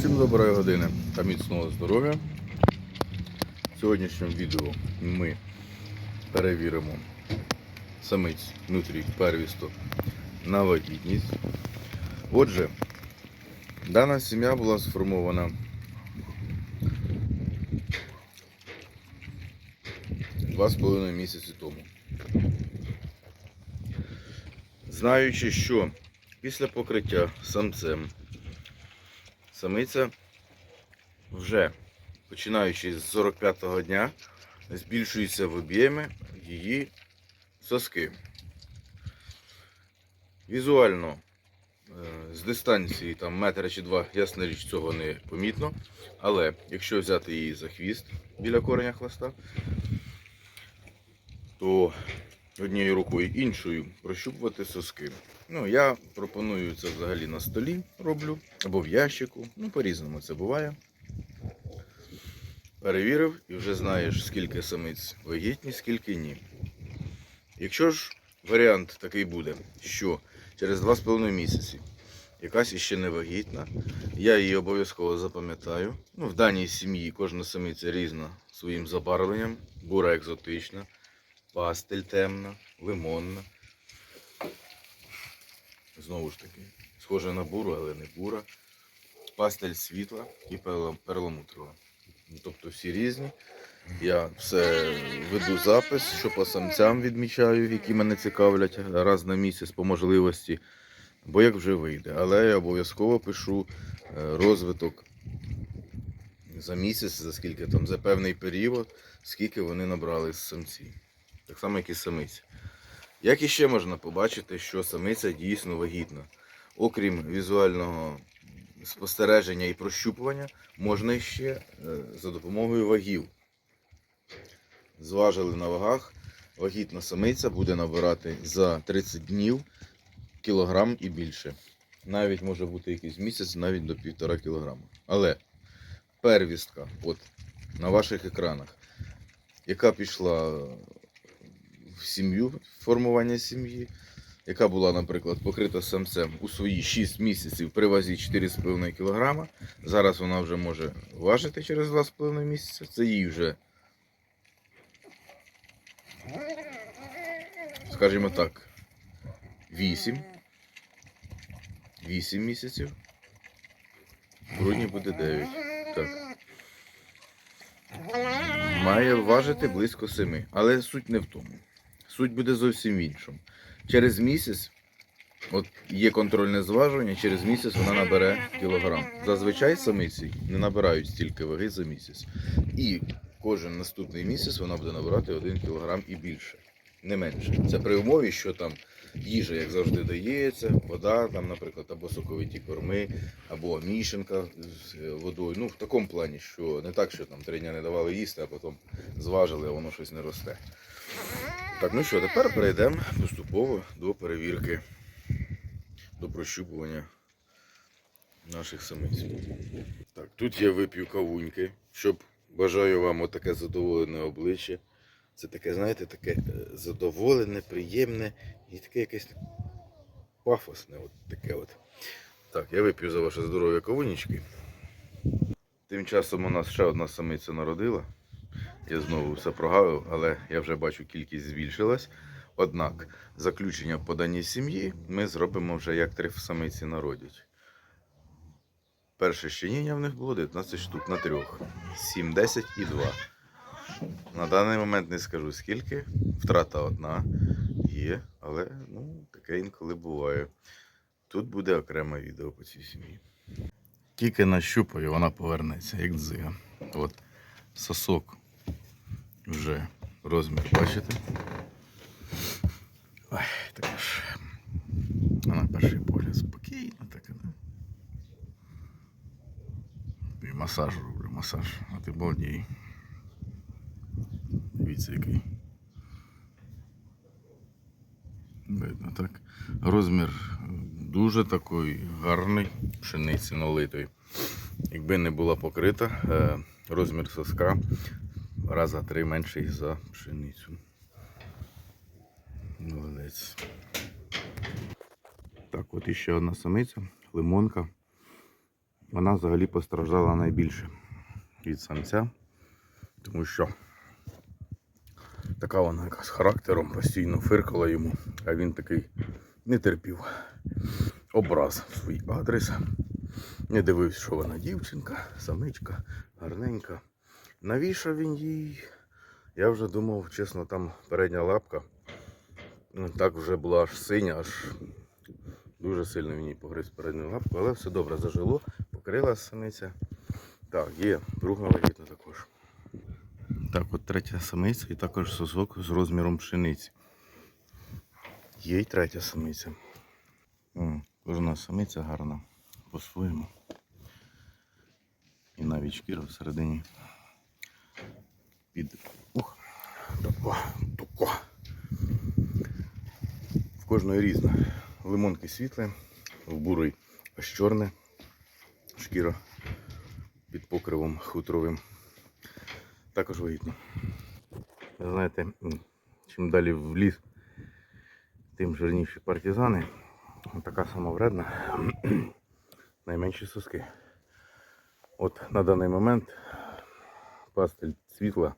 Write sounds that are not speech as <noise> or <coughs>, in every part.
Всім доброї години та міцного здоров'я. В сьогоднішньому відео ми перевіримо самиць нутрій первісток на вагітність. Отже, дана сім'я була сформована два з половиною місяці тому. Знаючи, що після покриття самцем самиця вже починаючи з 45-го дня збільшується в об'ємі її соски. Візуально е, з дистанції там метра чи два, ясна річ, цього не помітно. Але якщо взяти її за хвіст біля кореня хвоста, то однією рукою іншою прощупувати соски. Ну, я пропоную це взагалі на столі роблю або в ящику. Ну, по-різному це буває. Перевірив і вже знаєш, скільки самиць вагітні, скільки ні. Якщо ж варіант такий буде, що через 2,5 місяці якась іще не вагітна, я її обов'язково запам'ятаю. Ну, в даній сім'ї кожна самиця різна своїм забарвленням, бура екзотична, пастель темна, лимонна. Знову ж таки, схоже на буру, але не бура. Пастель світла і перламутрова. Ну, Тобто всі різні. Я все веду запис, що по самцям відмічаю, які мене цікавлять раз на місяць по можливості, бо як вже вийде. Але я обов'язково пишу е, розвиток за місяць, за скільки там, за певний період, скільки вони набрали з самців. Так само, як і самиці. Як іще можна побачити, що самиця дійсно вагітна? Окрім візуального спостереження і прощупування, можна ще е, за допомогою вагів. Зважили на вагах, вагітна самиця буде набирати за 30 днів кілограм і більше. Навіть може бути якийсь місяць, навіть до 1,5 кілограма. Але первістка, от на ваших екранах, яка пішла в сім'ю, формування сім'ї, яка була, наприклад, покрита самцем у свої 6 місяців при вазі 4,5 кг. Зараз вона вже може важити через 2,5 місяця. Це їй вже, скажімо так, 8. 8 місяців. В грудні буде 9. Так. Має важити близько 7. Але суть не в тому. Суть буде зовсім в іншому. Через місяць, от є контрольне зважування, через місяць вона набере кілограм. Зазвичай самиці не набирають стільки ваги за місяць. І кожен наступний місяць вона буде набирати 1 кілограм і більше. Не менше. Це при умові, що там їжа, як завжди, дається, вода, там, наприклад, або соковиті корми, або мішанка з водою. Ну, в такому плані, що не так, що там три дні не давали їсти, а потім зважили, а воно щось не росте. Так, ну що, тепер перейдемо поступово до перевірки, до прощупування наших самиць. Так, тут я вип'ю кавуньки, щоб бажаю вам отаке задоволене обличчя. Це таке, знаєте, таке е, задоволене, приємне і таке якесь пафосне. От таке от. Так, я вип'ю за ваше здоров'я кавунічки. Тим часом у нас ще одна самиця народила. Я знову все прогавив, але я вже бачу, кількість збільшилась. Однак, заключення по даній сім'ї ми зробимо вже як три самиці народять. Перше щеніння в них було 19 штук на трьох. 7, 10 і 2. На даний момент не скажу скільки. Втрата одна є, але ну, таке інколи буває. Тут буде окреме відео по цій сім'ї. Тільки нащупаю, вона повернеться, як дзига. От сосок вже розмір, бачите? Ой, така ж. На перший погляд спокійно, така, да? І масаж роблю, масаж, а ти балдій. Дивіться, який. Видно, так. Розмір дуже такий гарний, пшениці налитої. Якби не була покрита, е, розмір соска раза три менший за пшеницю. Молодець. Так, от іще одна самиця, лимонка. вона взагалі постраждала найбільше від самця, тому що така вона якась характером постійно фиркала йому, а він такий не терпів образ в свій адрес. Не дивився, що вона дівчинка, самичка, гарненька. Навішав він їй. Я вже думав, чесно, там передня лапка. ну, Так вже була аж синя, аж дуже сильно він їй погриз передню лапку, але все добре зажило, покрила самиця. Так, є, друга вагітна також. Так, от третя самиця і також сосок з розміром пшениці. Є й третя самиця. Кожна самиця гарна по-своєму. І навіть шкіра всередині під. Ух, тако, тако. В кожної різна. Лимонки світле, в бурий аж чорне шкіра під покривом хутровим. Також вагітно. Ви знаєте, чим далі в ліс, тим жирніші партизани. Така сама вредна. <clears throat> Найменші соски. От на даний момент пастель світла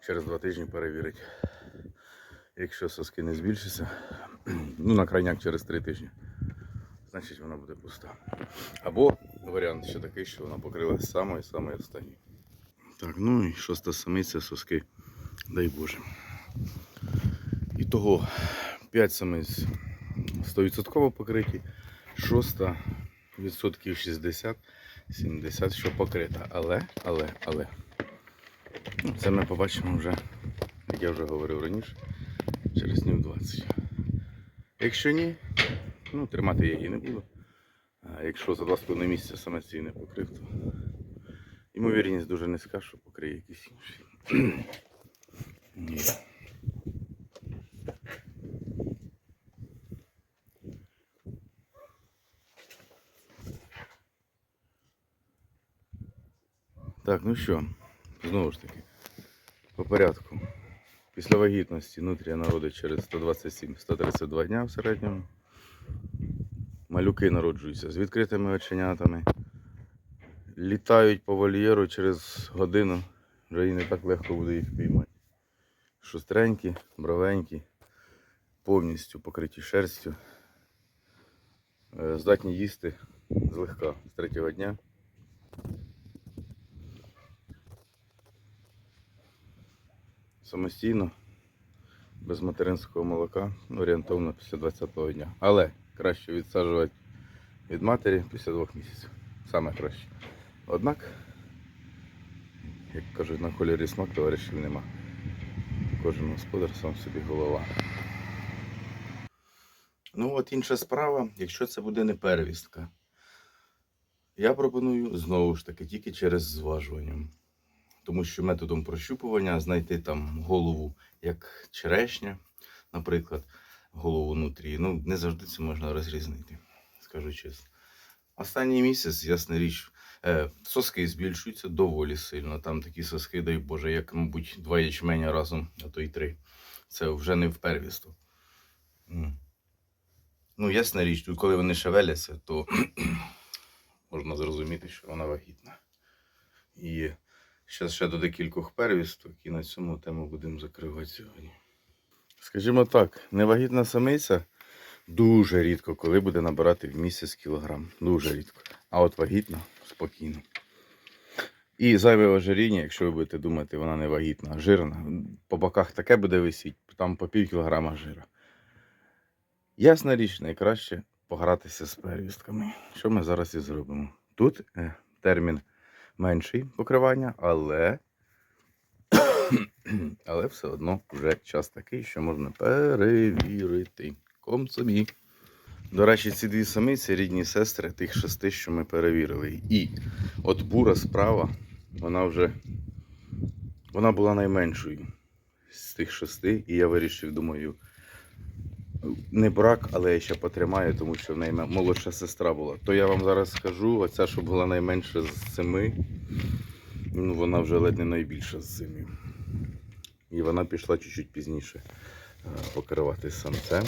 через два тижні перевірить. Якщо соски не збільшаться, <clears throat> ну на крайняк через три тижні, значить вона буде пуста. Або варіант ще такий, що вона покрилась самою самою останньою. Так, ну і шоста самиця соски, дай Боже. І того 5 самиць 100% покриті, шоста відсотків 60, 70, що покрита. Але, але, але. Ну, Це ми побачимо вже, як я вже говорив раніше, через днів 20. Якщо ні, ну тримати я її не буду. А якщо за 2,5 місяця самець її не покрив, то ймовірність дуже низька, що покриє якийсь інший. <clears throat> Так, ну що, знову ж таки, по порядку. Після вагітності нутрія народить через 127-132 дня в середньому. Малюки народжуються з відкритими оченятами. Літають по вольєру через годину, вже і не так легко буде їх піймати. Шустренькі, бровенькі, повністю покриті шерстю. Е, Здатні їсти злегка з третього дня. Самостійно, без материнського молока, орієнтовно після 20-го дня. Але краще відсаджувати від матері після двох місяців. Саме краще. Однак, як кажуть, на кольорі смак товаришів нема. Кожен господар сам собі голова. Ну от інша справа, якщо це буде не первістка. Я пропоную знову ж таки тільки через зважування тому що методом прощупування знайти там голову як черешня, наприклад, голову нутрії, ну не завжди це можна розрізнити, скажу чесно. Останній місяць, ясна річ, е, соски збільшуються доволі сильно. Там такі соски, дай Боже, як, мабуть, два ячменя разом, а то й три. Це вже не в первісту. Ну, ясна річ, коли вони шевеляться, то <clears throat> можна зрозуміти, що вона вагітна. І Зараз ще до декількох первісток і на цьому тему будемо закривати сьогодні. Скажімо так, невагітна самиця дуже рідко, коли буде набирати в місяць кілограм. Дуже рідко. А от вагітна спокійно. І зайве ожиріння, якщо ви будете думати, вона не вагітна, а жирна. По боках таке буде висіти, там по пів кілограма жира. Ясна річ, найкраще погратися з первістками. Що ми зараз і зробимо? Тут е, термін менший покривання, але <coughs> але все одно вже час такий, що можна перевірити. Ком. До речі, ці дві самиці рідні сестри тих шести, що ми перевірили. І от бура справа, вона вже вона була найменшою з тих шести, і я вирішив, думаю, не брак, але я ще потримаю, тому що в неї молодша сестра була. То я вам зараз скажу, оця, що була найменша з семи, ну, вона вже ледь не найбільша з семи. І вона пішла чуть-чуть пізніше е, покривати самцем.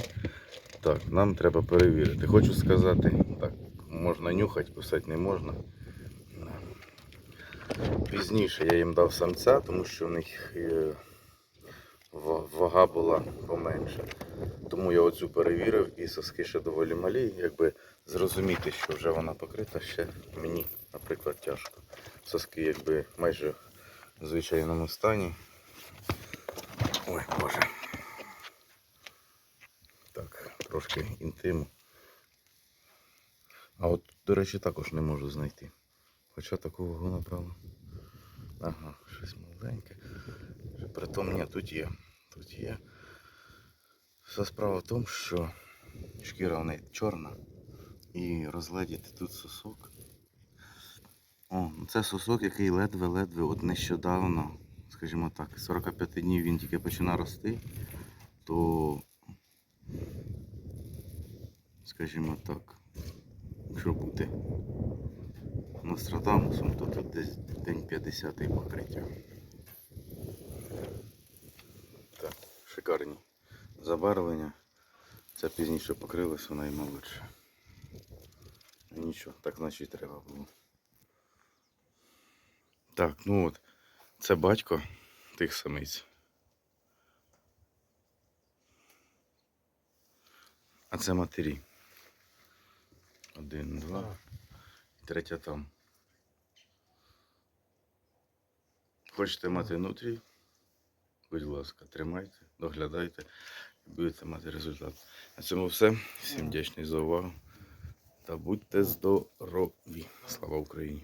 Так, нам треба перевірити. Хочу сказати, так, можна нюхати, кусати не можна. Пізніше я їм дав самця, тому що в них е, вага була поменша. Тому я оцю перевірив і соски ще доволі малі. Якби зрозуміти, що вже вона покрита, ще мені, наприклад, тяжко. Соски якби майже в звичайному стані. Ой, боже. Так, трошки інтиму. А от, до речі, також не можу знайти. Хоча таку вагу набрало. Ага, щось маленьке. Притом ні, тут є. Тут є. Вся справа в тому, що шкіра в неї чорна. І розгледіти тут сосок. О, це сосок, який ледве-ледве от нещодавно, скажімо так, 45 днів він тільки починає рости, то, скажімо так, якщо бути Нострадамусом, то тут десь день 50 покриття. Так, шикарні забарвлення. Це пізніше покрилось, вона і молодше. Ну, Нічого, так значить треба було. Так, ну от, це батько тих самиць. А це матері. Один, два. Третя там. Хочете мати нутрій? Будь ласка, тримайте, доглядайте будете мати результат. На цьому все. Всім вдячний за увагу. Та будьте здорові. Слава Україні!